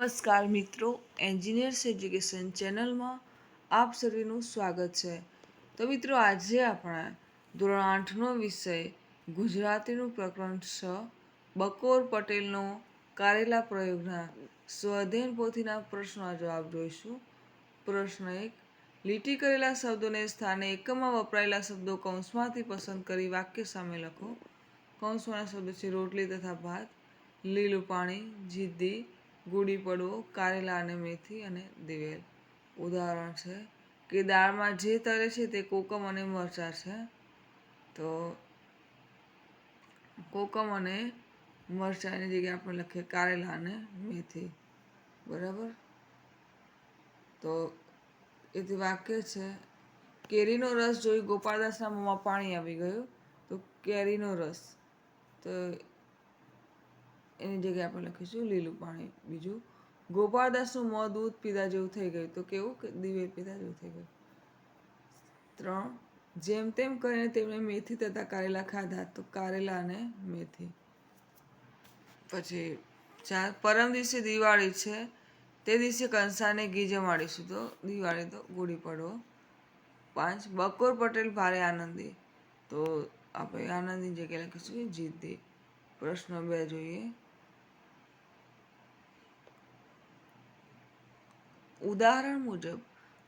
નમસ્કાર મિત્રો engineers education ચેનલમાં આપ સર્વેનું સ્વાગત છે. તો મિત્રો, આજે આપણે ધોરણ આઠનો વિષય ગુજરાતીનું પ્રકરણ છ, બકોર પટેલનો કારેલા પ્રયોગના સ્વધ્યન પોથીના પ્રશ્નોના જવાબ જોઈશું. પ્રશ્ન એક, લીટી કરેલા શબ્દોને સ્થાને એકમમાં વપરાયેલા શબ્દો કૌંસમાંથી પસંદ કરી વાક્ય સામે લખો. કૌંસમાંના શબ્દો છે રોટલી તથા ભાત, લીલું પાણી, જિદ્દી ગુડી પડવો કારેલા અને મેથી અને દિવેલ. ઉદાહરણ છે કે દાળમાં જે તરે છે તે કોકમ અને મરચાં છે. તો કોકમ અને મરચાંની જગ્યાએ આપણે લખીએ કારેલા અને મેથી. બરાબર? તો એથી વાક્ય છે, કેરીનો રસ જોઈ ગોપાળદાસના મોંમાં પાણી આવી ગયું. તો કેરીનો રસ. તો એની જગ્યાએ આપણે લખીશું, લીલું પાણી બીજું. ગોપાળદાસનું મોં દૂધ પીધા જેવું થઈ ગયું. તો કેવું કે દિવેલ પીધા જેવું થઈ ગયું? ત્રણ, જેમ તેમ કરીને તેમણે મેથી તથા કારેલા ખાધા. તો કારેલા અને મેથી. પછી ચાર, પરમ દિવસે દિવાળી છે. તે દિવસે કંસાને ઘી જમાડીશું. તો દિવાળી તો ગુડી પડવો પાંચ, બકોર પટેલ ભારે આનંદી. તો આપણે આનંદની જગ્યાએ લખીશું જીતી. પ્રશ્ન બે જોઈએ. ઉદાહરણ મુજબ,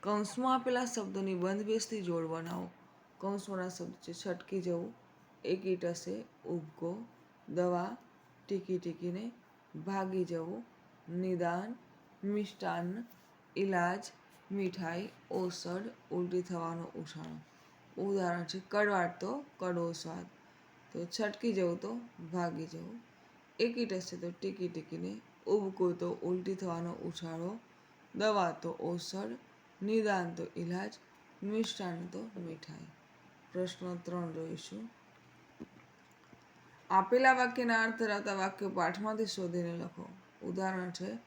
કૌંસમાં આપેલા શબ્દોની બંધબેસતી જોડ બનાવો કૌંસમાંના શબ્દ છે છટકી જવું એકીટ હશે ઉબકો, દવા, ટીકી ટીકીને ભાગી જવું, નિદાન, મિષ્ટાન ઇલાજ મીઠાઈ, ઓસડ, ઉલટી થવાનો ઉછાળો. ઉદાહરણ છે કડવાટ તો કડવો સ્વાદ, તો છટકી જવું તો ભાગી જવું એકીટ હશે તો ટીકી ટીકીને ઉબકો તો ઉલટી થવાનો ઉછાળો દવા તો ઔષધ, નિદાન તો ઇલાજ મિષ્ટાન તો મીઠાઈ. પ્રશ્ન ત્રણ જોઈશું. આપેલા વાક્યના અર્થ ધરાવતા વાક્યો પાઠમાંથી શોધીને લખો. ઉદાહરણ છે,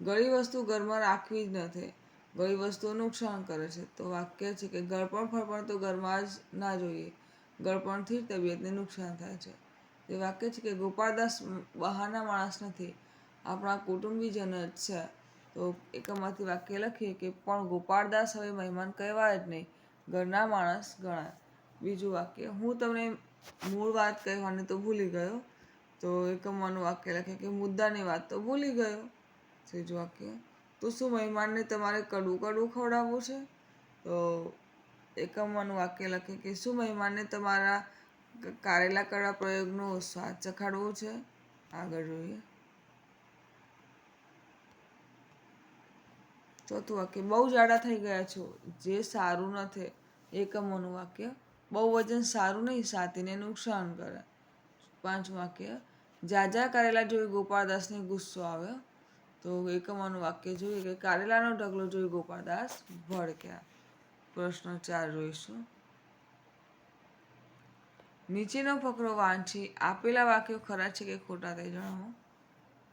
ગળી વસ્તુ ઘરમાં રાખવી જ નથી ગળી વસ્તુઓ નુકસાન કરે છે. તો વાક્ય છે કે ગળપણ ફળપણ તો ઘરમાં જ ના જોઈએ. ગળપણથી જ તબિયતને નુકસાન થાય છે. તે વાક્ય છે કે ગોપાળદાસ બહારના માણસ નથી. આપણા કુટુંબીજન જ છે. તો એકમાંથી વાક્ય લખીએ કે પણ ગોપાળદાસ હવે મહેમાન કહેવાય જ નહીં. ઘરના માણસ ગણાય. બીજું વાક્ય, હું તમને મૂળ વાત કહેવાની તો ભૂલી ગયો. તો એકમવાનું વાક્ય લખે કે, મુદ્દાની વાત તો ભૂલી ગયો. ત્રીજું વાક્ય, તો શું મહેમાનને તમારે કડવું કડવું ખવડાવવું છે? તો એકમવાનું વાક્ય લખે કે, શું મહેમાનને તમારા કારેલા કડા પ્રયોગનો સ્વાદ ચખાડવો છે? આગળ જોઈએ. ચોથું વાક્ય બહુ જાડા થઈ ગયા છો. જે સારું નથી એકમોનું વાક્ય બહુ વજન સારું નહીં, સાતીને નુકસાન કરે. પાંચમું વાક્ય, જાજા કારેલા જોઈ ગોપાળદાસને ગુસ્સો આવ્યો. તો એકમોનું વાક્ય જોઈએ કે કારેલાનો ઢગલો જોઈ ગોપાળદાસ ભડક્યા. પ્રશ્ન ચાર જોઈશું. નીચેનો ફકરો વાંચી, આપેલા વાક્યો ખરા છે કે ખોટા તે જણાવો?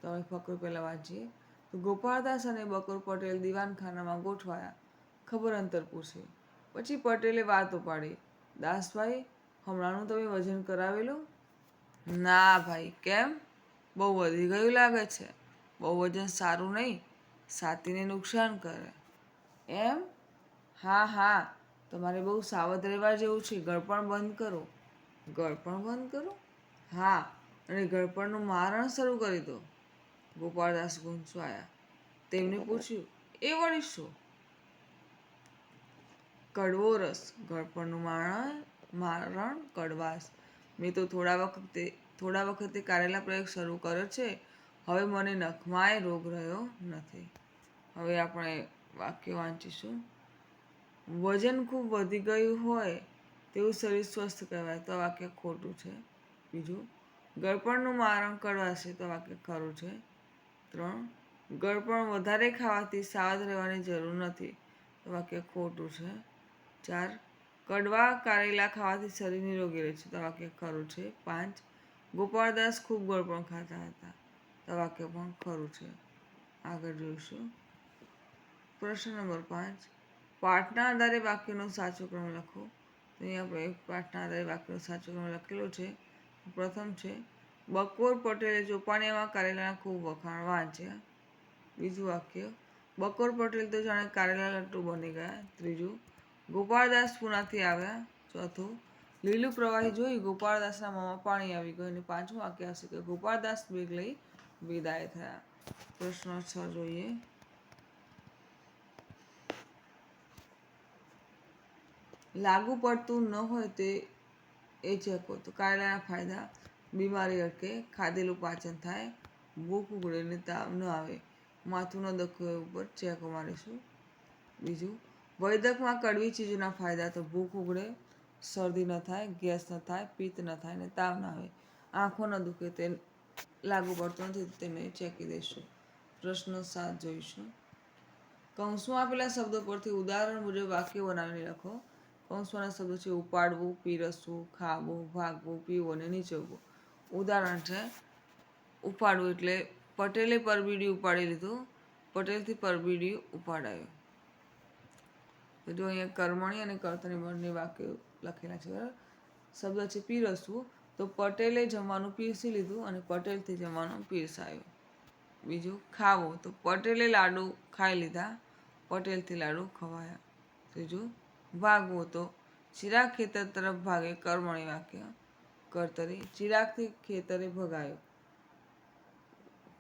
તો ફકરો પહેલાં વાંચીએ. ગોપાળદાસ અને બકોર પટેલ દિવાનખાનામાં ગોઠવાયા. ખબર અંતર પૂછે. પછી પટેલે વાત ઉપાડી દાસભાઈ, હમણાંનું તમે વજન કરાવેલું? ના ભાઈ, કેમ? બહુ વધી ગયું લાગે છે. બહુ વજન સારું નહીં. સાતીને નુકસાન કરે. એમ? હા હા. તમારે બહુ સાવધ રહેવા જેવું છે. ગળપણ બંધ કરો. ગળપણ બંધ કરો? હા. અને ગળપણનું મારણ શરૂ કરી દો. ગોપાળદાસ ગુંચવાયા તેમણે પૂછ્યું એ વળી શું? કડવો રસ ગળપણનું મારણ મારણ કડવાશ. મેં તો થોડા વખતે થોડા વખતે કારેલા પ્રયોગ શરૂ કર્યો છે. હવે મને નખમાંય રોગ રહ્યો નથી. હવે આપણે વાક્ય વાંચીશું. વજન ખૂબ વધી ગયું હોય તેવું શરીર સ્વસ્થ કહેવાય. તો વાક્ય ખોટું છે. બીજું ગળપણનું મારણ કડવાશે તો વાક્ય ખરું છે. ત્રણ. ગળપણ વધારે ખાવાથી સાવધ રહેવાની જરૂર નથી. વાક્ય ખોટું છે. ચાર. કડવા કારેલા ખાવાથી શરીર નિરોગી રહે છે. તો વાક્ય ખરું છે. પાંચ. ગોપાળદાસ ખૂબ ગળપણ ખાતા હતા. તો વાક્ય પણ ખરું છે. આગળ જોઈશું. પ્રશ્ન નંબર પાંચ. પાઠના આધારે વાક્યનો સાચો ક્રમ લખો. તો અહીંયા આપણે પાઠના આધારે વાક્યનો સાચો ક્રમ લખેલો છે. પ્રથમ છે બકોર પટેલે ચોપાનિયામાં કારેલાના ખૂબ વખાણ વાંચ્યા બીજું વાક્ય, બકોર પટેલ તો જાણે કારેલા લટ્ટુ બની ગયા. ત્રીજું, ગોપાળદાસ પુનાથી આવ્યા. ચોથું, લીલું પ્રવાહી જોઈ ગોપાળદાસના મોંમાં પાણી આવી ગયું અને પાંચમું વાક્ય હશે કે ગોપાળદાસ બેગ લઈ વિદાય થયા. પ્રશ્ન છ જોઈએ. લાગુ પડતું ન હોય તે એ ચેકો તો કારેલાના ફાયદા બીમારી અટકે ખાધેલું પાચન થાય, ભૂખ ઉગડે ને તાવ ન આવે માથું ન દુખે ઉપર ચેકો મારીશું. બીજું, વૈદકમાં કડવી ચીજોના ફાયદા તો ભૂખ ઉગડે શરદી ન થાય, ગેસ ન થાય, પિત્ત ન થાય ને તાવ ન આવે. આંખો ન દુખે તે લાગુ પડતું નથી તેને ચેકી દઈશું. પ્રશ્ન સાત જોઈશું. કૌંસમાં આપેલા શબ્દો પરથી ઉદાહરણ મુજબ વાક્ય બનાવીને લખો. કૌંસમાંના શબ્દો છે, ઉપાડવું, પીરસવું, ખાવું, ભાગવું, પીવું અને નીચવવું. ઉદાહરણ છે. ઉપાડવું એટલે પટેલે પરબીડી ઉપાડી લીધું. પટેલથી પરબીડી ઉપાડાયું. તો જો અહીંયા કર્મણી અને કર્તની બંને વાક્યો લખેલા છે, બરાબર? શબ્દ છે પીરસવું. તો પટેલે જમવાનું પીરસી લીધું અને પટેલથી જમવાનું પીરસાયું. બીજું ખાવું. તો પટેલે લાડુ ખાઈ લીધા. પટેલથી લાડુ ખવાયા. ત્રીજું ભાગવું તો ચિરાગ ખેતર તરફ ભાગે કર્મણી વાક્ય. કર્તરી ચિરાગથી ખેતરે ભગાયો.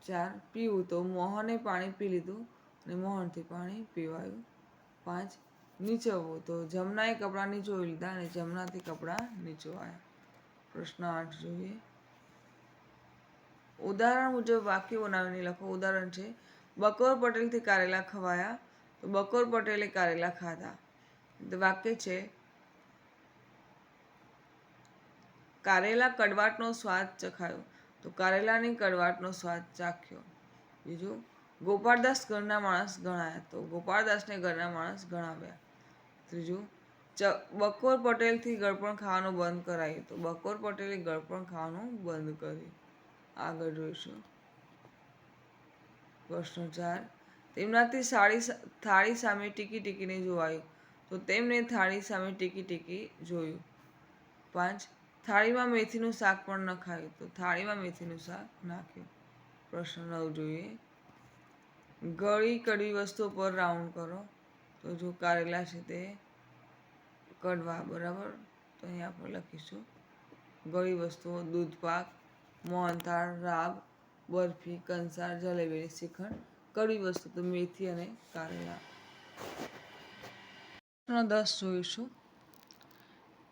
ચાર, પીવું તો મોહને પાણી પી લીધું અને મોહનથી પાણી પીવાયું. પાંચ, નીચવવું તો જમનાએ કપડાં નીચોવી લીધા અને જમનાથી કપડાં નીચોવાયા. પ્રશ્ન આઠ જોઈએ. ઉદાહરણ મુજબ વાક્ય બનાવીને લખો. ઉદાહરણ છે બકોર પટેલથી કારેલા ખવાયા તો બકોર પટેલે કારેલા ખાધા. વાક્ય છે કારેલા કડવાટનો સ્વાદ ચખાયો. તો કારેલાની કડવાટનો સ્વાદ ચાખ્યો. બીજું, ગોપાળદાસ ઘરના માણસ ગણાયા તો ગોપાળદાસને ઘરના માણસ ગણાવ્યા. ત્રીજું, ચ, બકોર પટેલથી ગળપણ ખાવાનું બંધ કરાયું તો બકોર પટેલે ગળપણ ખાવાનું બંધ કર્યું. આગળ જોઈશું. પ્રશ્ન ચાર, તેમનાથી સાડી થાળી સામે ટીકી ટીકીને જોવાયું. તો તેમને થાળી સામે ટીકી ટીકી જોયું. પાંચ થાળીમાં મેથીનું શાક પણ ન ખાયું. તો થાળીમાં મેથીનું શાક નાખ્યું. પ્રશ્ન નવ જોઈએ. ગળી કડવી વસ્તુ પર રાઉન્ડ કરો. તો જો કારેલા છે તે કડવા બરાબર? તો અહીંયા આપણે લખીશું. ગળી વસ્તુઓ દૂધપાક મોહનથાળ રાબ બરફી, કંસાર જલેબી શ્રીખંડ કડવી વસ્તુ તો મેથી અને કારેલા. દસ જોઈશું.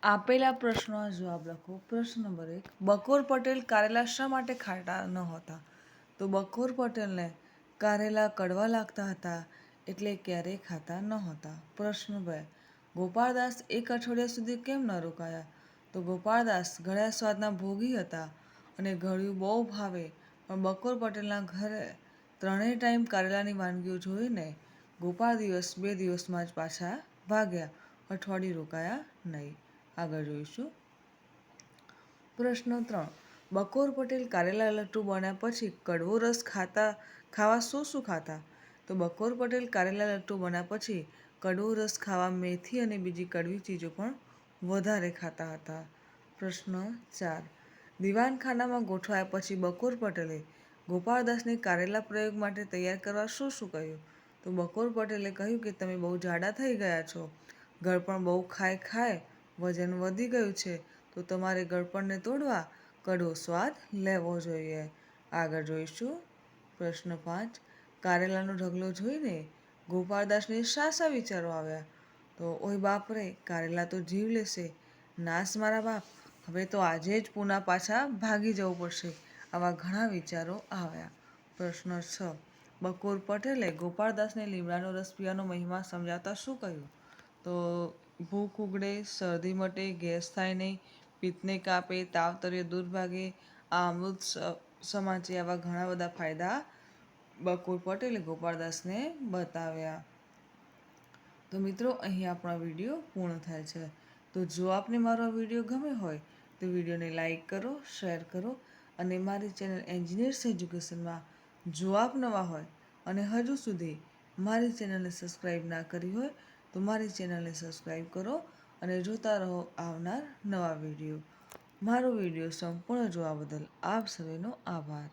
આપેલા પ્રશ્નોના જવાબ લખો. પ્રશ્ન નંબર એક, બકોર પટેલ કારેલા શા માટે ખાટા ન હતા? તો બકોર પટેલને કારેલા કડવા લાગતા હતા એટલે ક્યારેય ખાતા ન હતા? પ્રશ્ન બે, ગોપાળદાસ એક અઠવાડિયા સુધી કેમ ન રોકાયા? તો ગોપાળદાસ ઘડ્યા સ્વાદના ભોગી હતા અને ઘડિયું બહુ ભાવે, પણ બકોર પટેલના ઘરે ત્રણેય ટાઈમ કારેલાની વાનગીઓ જોઈને ગોપાળ દિવસ બે દિવસમાં જ પાછા ભાગ્યા. અઠવાડિયું રોકાયા નહીં. આગળ જોઈશું. પ્રશ્ન ત્રણ. બકોર પટેલ કારેલા લટ્ટુ બન્યા પછી કડવો રસ ખાતા, ખાવા શું શું ખાતા? તો બકોર પટેલ કારેલા લટ્ટુ બન્યા પછી કડવો રસ ખાવા મેથી અને બીજી કડવી ચીજો પણ વધારે ખાતા હતા. પ્રશ્ન ચાર. દિવાનખાનામાં ગોઠવાયા પછી બકોર પટેલે ગોપાળદાસને કારેલા પ્રયોગ માટે તૈયાર કરવા શું શું કહ્યું? તો બકોર પટેલે કહ્યું કે, તમે બહુ જાડા થઈ ગયા છો. ગળપણ બહુ ખાય ખાય વજન વધી ગયું છે, તો તમારે ગળપણને તોડવા કડવો સ્વાદ લેવો જોઈએ. આગળ જોઈશું. પ્રશ્ન પાંચ. કારેલાનો ઢગલો જોઈને ગોપાળદાસને શા વિચારો આવ્યા. તો ઓય બાપ રે કારેલા તો જીવ લેશે. નાશ મારા બાપ. હવે તો આજે જ પૂના પાછા ભાગી જવું પડશે, આવા ઘણા વિચારો આવ્યા. પ્રશ્ન છ. બકોર પટેલે ગોપાળદાસને લીમડાનો રસ પીવાનો મહિમા સમજાવતા શું કહ્યું? તો ભૂખ ઉગડે, શરદી મટે, ગેસ થાય નહીં, પિત્તને કાપે તાવ તરીએ દૂર આ અમૃત સમાચે આવા ઘણા બધા ફાયદા બકુર પટેલે ગોપાળદાસને બતાવ્યા. તો મિત્રો, અહીં આપણો વીડિયો પૂર્ણ થાય છે. તો જો આપને મારો વીડિયો ગમે હોય, તો વિડીયોને લાઈક કરો, શેર કરો અને મારી ચેનલ એન્જિનિયર્સ એજ્યુકેશનમાં જો આપ નવા હોય અને હજુ સુધી મારી ચેનલને સબસ્ક્રાઈબ ના કરી હોય તો મારી ચેનલને સબસ્ક્રાઈબ કરો અને જોતા રહો આવનાર નવા વીડિયો. મારો વીડિયો સંપૂર્ણ જોવા બદલ આપ સૌનો આભાર.